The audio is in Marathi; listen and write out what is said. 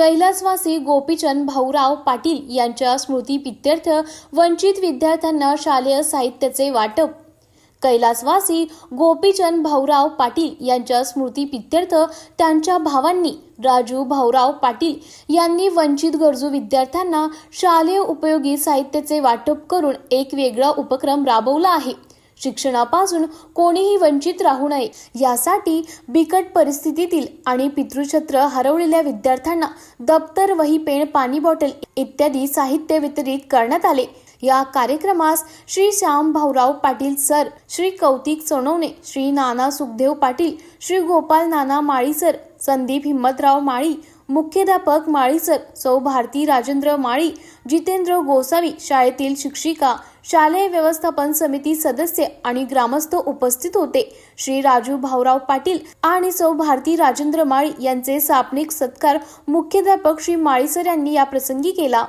कैलासवासी गोपीचंद भाऊराव पाटील यांच्या स्मृती पित्यर्थ वंचित विद्यार्थ्यांना शालेय साहित्याचे वाटप. कैलासवासी गोपीचंद भाऊराव पाटील यांच्या स्मृती पित्यर्थ त्यांच्या भावांनी राजू भाऊराव पाटील यांनी वंचित गरजू विद्यार्थ्यांना शालेय उपयोगी साहित्याचे वाटप करून एक वेगळा उपक्रम राबवला आहे. शिक्षणापासून कोणीही वंचित राहू नये. यासाठी बिकट परिस्थितीतील आणि पितृछत्र हरवलेल्या विद्यार्थ्यांना दप्तर वही पेन पाणी बॉटल इत्यादी साहित्य वितरित करण्यात आले. या कार्यक्रमास श्री श्याम भाऊराव पाटील सर श्री कौतिक सोनवणे श्री नाना सुखदेव पाटील श्री गोपाल नाना माळी सर संदीप हिम्मतराव माळी मुख्याध्यापक माळी सर सौ भारती राजेंद्र माळी जितेंद्र गोसावी शाळेतील शिक्षिका शालेय व्यवस्थापन समिती सदस्य आणि ग्रामस्थ उपस्थित होते. श्री राजू भाऊराव पाटील आणि सौ भारती राजेंद्र माळी यांचे सापनिक सत्कार मुख्याध्यापक श्री माळीसर यांनी या प्रसंगी केला.